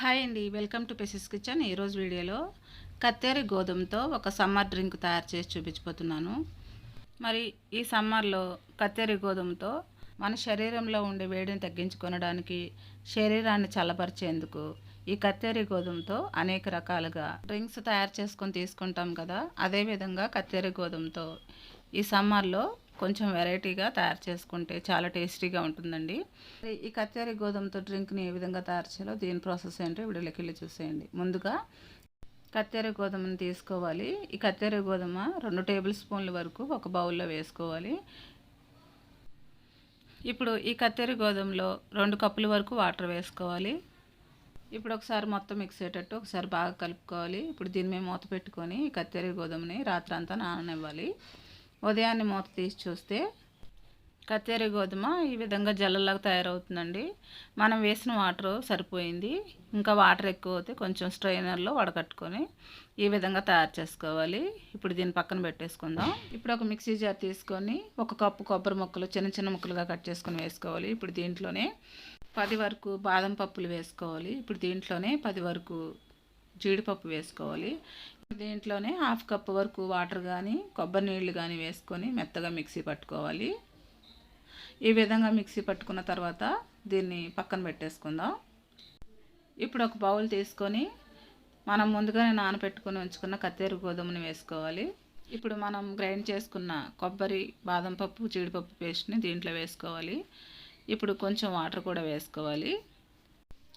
Hi అండి. Welcome to Pesis kitchen. ఈరోజు వీడియోలో కత్తెరి గోధుమతో ఒక సమ్మర్ డ్రింక్ తయారు చేసి చూపించబోతున్నాను. మరి ఈ సమ్మర్లో కత్తెరి గోధుమతో మన శరీరంలో ఉండే వేడిని తగ్గించుకొనడానికి శరీరాన్ని చల్లపరిచేందుకు ఈ కత్తెరి గోధుమతో అనేక రకాలుగా డ్రింక్స్ తయారు చేసుకొని తీసుకుంటాం కదా. అదేవిధంగా కత్తెరి గోధుమతో ఈ సమ్మర్లో కొంచెం వెరైటీగా తయారు చేసుకుంటే చాలా టేస్టీగా ఉంటుందండి. ఈ కత్తెరి గోధుమతో డ్రింక్ని ఏ విధంగా తయారు చేయాలో దీని ప్రాసెస్ ఏంటో వీడియోలోకి వెళ్ళి చూసేయండి. ముందుగా కత్తెర గోధుమని తీసుకోవాలి. ఈ కత్తెర గోధుమ రెండు టేబుల్ స్పూన్ల వరకు ఒక బౌల్లో వేసుకోవాలి. ఇప్పుడు ఈ కత్తెర గోధుమలో రెండు కప్పుల వరకు వాటర్ వేసుకోవాలి. ఇప్పుడు ఒకసారి మొత్తం మిక్స్ అయ్యేటట్టు ఒకసారి బాగా కలుపుకోవాలి. ఇప్పుడు దీని మీద మూత పెట్టుకొని ఈ కత్తెర గోధుమని రాత్రి అంతా నాననివ్వాలి. ఉదయాన్నే మూత తీసి చూస్తే కత్తెర గోధుమ ఈ విధంగా జల్లలాగా తయారవుతుందండి. మనం వేసిన వాటర్ సరిపోయింది. ఇంకా వాటర్ ఎక్కువ అవుతే కొంచెం స్ట్రైనర్లో వడకట్టుకొని ఈ విధంగా తయారు చేసుకోవాలి. ఇప్పుడు దీన్ని పక్కన పెట్టేసుకుందాం. ఇప్పుడు ఒక మిక్సీ జార్ తీసుకొని ఒక కప్పు కొబ్బరి ముక్కలు చిన్న చిన్న ముక్కలుగా కట్ చేసుకొని వేసుకోవాలి. ఇప్పుడు దీంట్లోనే పది వరకు బాదం పప్పులు వేసుకోవాలి. ఇప్పుడు దీంట్లోనే పది వరకు జీడిపప్పు వేసుకోవాలి. దీంట్లోనే హాఫ్ కప్ వరకు వాటర్ కానీ కొబ్బరి నీళ్ళు కానీ వేసుకొని మెత్తగా మిక్సీ పట్టుకోవాలి. ఈ విధంగా మిక్సీ పట్టుకున్న తర్వాత దీన్ని పక్కన పెట్టేసుకుందాం. ఇప్పుడు ఒక బౌల్ తీసుకొని మనం ముందుగానే నానబెట్టుకొని ఉంచుకున్న కత్తేరు గోధుమని వేసుకోవాలి. ఇప్పుడు మనం గ్రైండ్ చేసుకున్న కొబ్బరి బాదం పప్పు జీడిపప్పు పేస్ట్ని దీంట్లో వేసుకోవాలి. ఇప్పుడు కొంచెం వాటర్ కూడా వేసుకోవాలి.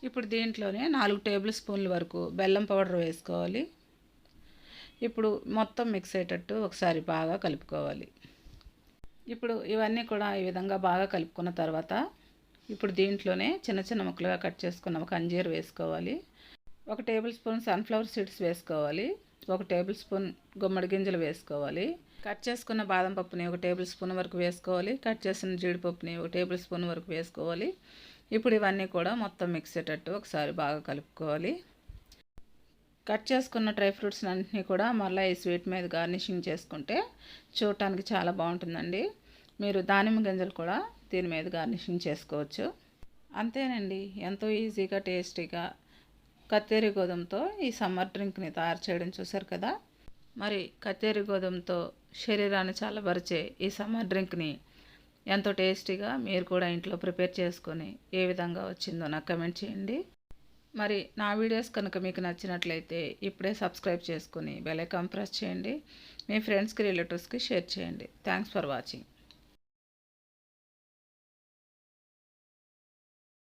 ఇప్పుడు దీంట్లోనే నాలుగు టేబుల్ స్పూన్ల వరకు బెల్లం పౌడర్ వేసుకోవాలి. ఇప్పుడు మొత్తం మిక్స్ అయ్యేటట్టు ఒకసారి బాగా కలుపుకోవాలి. ఇప్పుడు ఇవన్నీ కూడా ఈ విధంగా బాగా కలుపుకున్న తర్వాత ఇప్పుడు దీంట్లోనే చిన్న చిన్న ముక్కలుగా కట్ చేసుకున్న ఒక అంజీర్ వేసుకోవాలి. ఒక టేబుల్ స్పూన్ సన్ఫ్లవర్ సీడ్స్ వేసుకోవాలి. ఒక టేబుల్ స్పూన్ గుమ్మడి గింజలు వేసుకోవాలి. కట్ చేసుకున్న బాదం పప్పుని ఒక టేబుల్ స్పూన్ వరకు వేసుకోవాలి. కట్ చేసిన జీడిపప్పుని ఒక టేబుల్ స్పూన్ వరకు వేసుకోవాలి. ఇప్పుడు ఇవన్నీ కూడా మొత్తం మిక్సేటట్టు ఒకసారి బాగా కలుపుకోవాలి. కట్ చేసుకున్న డ్రై ఫ్రూట్స్ అన్నింటినీ కూడా మళ్ళీ ఈ స్వీట్ మీద గార్నిషింగ్ చేసుకుంటే చూడటానికి చాలా బాగుంటుందండి. మీరు దానిమ్మ గింజలు కూడా దీని మీద గార్నిషింగ్ చేసుకోవచ్చు. అంతేనండి ఎంతో ఈజీగా టేస్టీగా కత్తేరి గోధుమతో ఈ సమ్మర్ డ్రింక్ని తయారు చేయడం చూసారు కదా? మరి కత్తేరి గోధుమతో శరీరాన్ని చల్లబరిచే ఈ సమ్మర్ డ్రింక్ని ఎంతో టేస్టీగా మీరు కూడా ఇంట్లో ప్రిపేర్ చేసుకొని ఏ విధంగా వచ్చిందో నాకు కమెంట్ చేయండి. మరి నా వీడియోస్ కనుక మీకు నచ్చినట్లయితే ఇప్పుడే సబ్స్క్రైబ్ చేసుకుని బెల్ ఐకాన్ ప్రెస్ చేయండి. మీ ఫ్రెండ్స్కి రిలేటివ్స్కి షేర్ చేయండి. Thanks for watching.